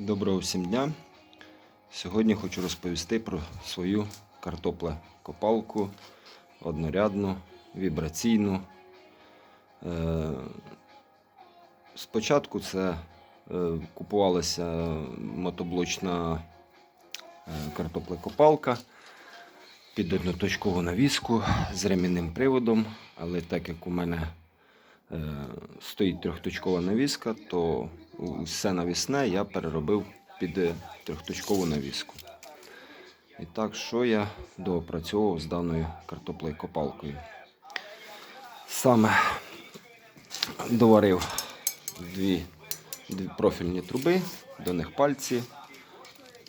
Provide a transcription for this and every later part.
Доброго всім дня. Сьогодні хочу розповісти про свою картопле-копалку однорядну, вібраційну. Е, Спочатку це е, купувалася мотоблочна е, картопле-копалка під одноточкову навіску з ремінним приводом, але так як у мене стоїть трьохточкова навіска, то все навісне я переробив під е, трьохточкову навіску. І так, що я доопрацьовував з даною картоплею копалкою? Саме доварив дві, дві профільні труби, до них пальці.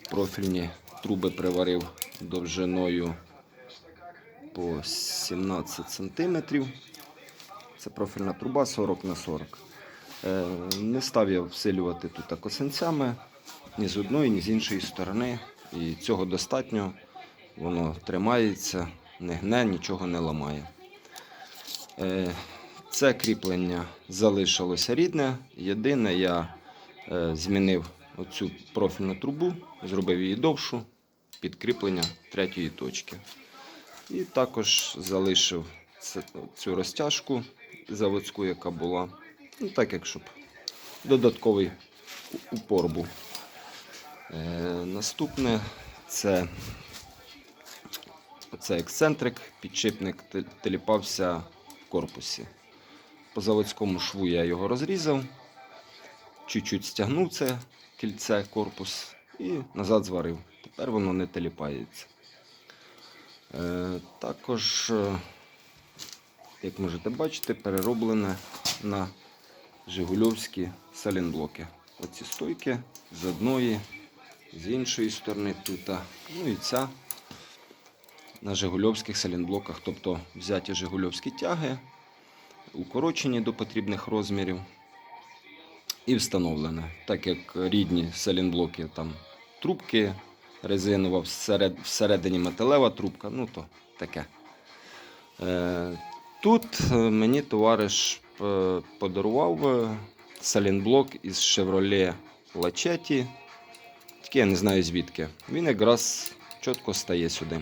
Профільні труби приварив довжиною по 17 сантиметрів. Це профільна труба 40 на 40. Е, Не став я всилювати тут косинцями ні з одної, ні з іншої сторони. І цього достатньо. Воно тримається, не гне, нічого не ламає. Е, Це кріплення залишилося рідне. Єдине, я е, змінив оцю профільну трубу, зробив її довшу під кріплення третьої точки. І також залишив цю розтяжку заводську, яка була. Ну, так як щоб додатковий упор був. Е, наступне це оце ексцентрик, підшипник теліпався в корпусі. По заводському шву я його розрізав, чуть-чуть стягнув це кільце, корпус і назад зварив. Тепер воно не теліпається. Е, також, е, як можете бачити, перероблене на Жигульовські салінблоки. Оці стойки з одної, з іншої сторони тут. Ну і ця на Жигульовських салінблоках, тобто взяті Жигульовські тяги, укорочені до потрібних розмірів і встановлене. Так як рідні салінблоки там трубки, резинова всеред, всередині металева трубка, ну то таке. Е, Тут е, мені товариш е, подарував е, салінблок із Chevrolet Lachetti. Тільки я не знаю звідки. Він якраз чітко стає сюди.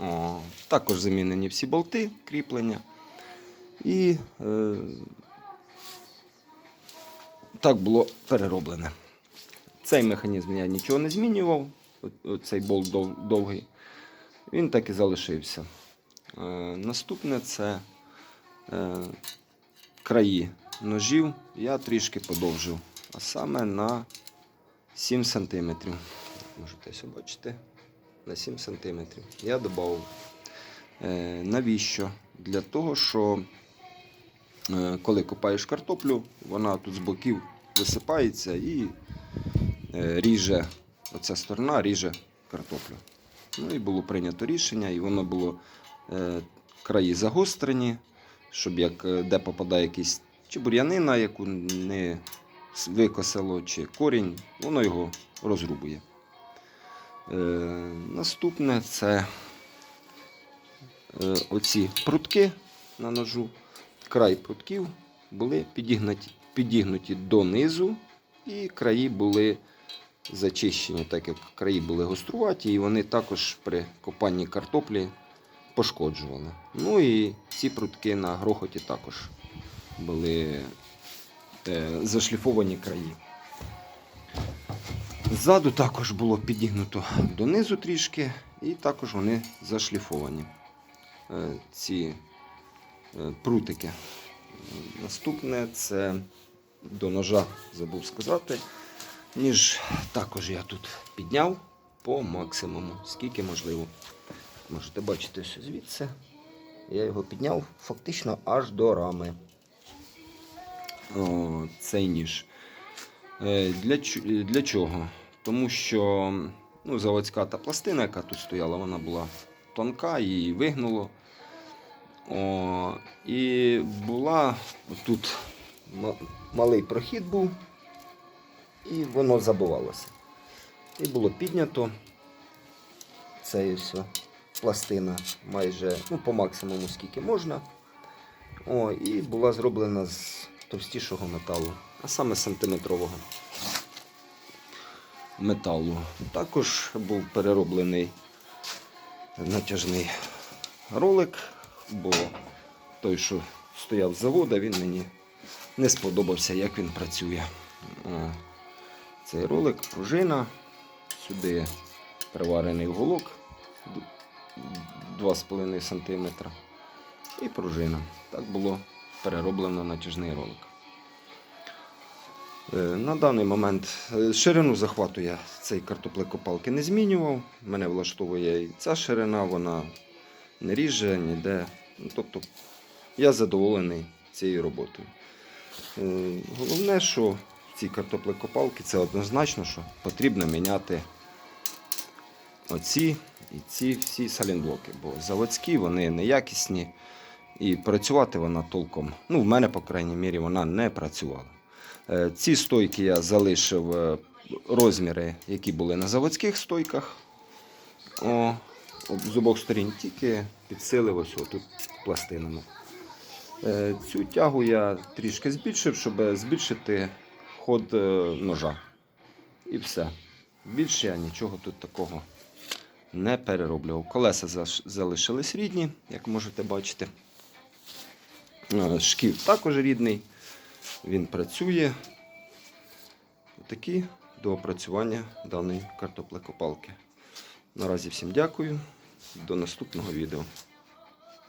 О, також замінені всі болти, кріплення. І е, так було перероблене. Цей механізм я нічого не змінював. Цей болт дов- довгий. Він так і залишився. Е, наступне це е, краї ножів я трішки подовжив, а саме на 7 см. Можете бачити, на 7 см. Я додав. Е, навіщо? Для того, що коли копаєш картоплю, вона тут з боків висипається і ріже, оця сторона ріже картоплю. Ну і було прийнято рішення, і воно було краї загострені, щоб як е, де попадає якийсь чи бур'янина, яку не викосило, чи корінь, воно його розрубує. Е, наступне це е, оці прутки на ножу. Край прутків були підігнуті, підігнуті донизу, і краї були зачищені, так як краї були гоструваті, і вони також при копанні картоплі пошкоджували. Ну і ці прутки на грохоті також були е, зашліфовані краї. Ззаду також було підігнуто донизу трішки, і також вони зашліфовані. Е, ці е, прутики. Наступне це до ножа забув сказати. Ніж також я тут підняв по максимуму, скільки можливо. Можете бачити, звідси. Я його підняв фактично аж до рами. О, цей ніж. Е, Для, для чого? Тому що ну, заводська та пластина, яка тут стояла, вона була тонка, її вигнуло. О, і була тут малий прохід був, і воно забивалося. І було піднято. Це і все. Пластина майже ну, по максимуму скільки можна. О, і була зроблена з товстішого металу, а саме сантиметрового. металу. Також був перероблений натяжний ролик, бо той, що стояв з завода, він мені не сподобався, як він працює. Цей ролик, пружина, сюди приварений уголок 2,5 см і пружина. Так було перероблено натяжний ролик. Е, На даний момент е, ширину захвату я цей картоплекопалки не змінював. Мене влаштовує і ця ширина, вона не ріже ніде. Ну, тобто я задоволений цією роботою. Е, Головне, що в цій картоплекопалки це однозначно, що потрібно міняти оці і ці всі салінблоки, бо заводські вони неякісні і працювати вона толком. Ну, в мене, по крайній мірі, вона не працювала. Е, Ці стойки я залишив е, розміри, які були на заводських стойках. О, з обох сторін тільки підсилив ось тут пластинами. Е, Цю тягу я трішки збільшив, щоб збільшити ход ножа. І все. Більше я нічого тут такого не перероблював. Колеса залишились рідні, як можете бачити. Шків також рідний. Він працює. Такі до опрацювання даної картоплекопалки. Наразі всім дякую. До наступного відео.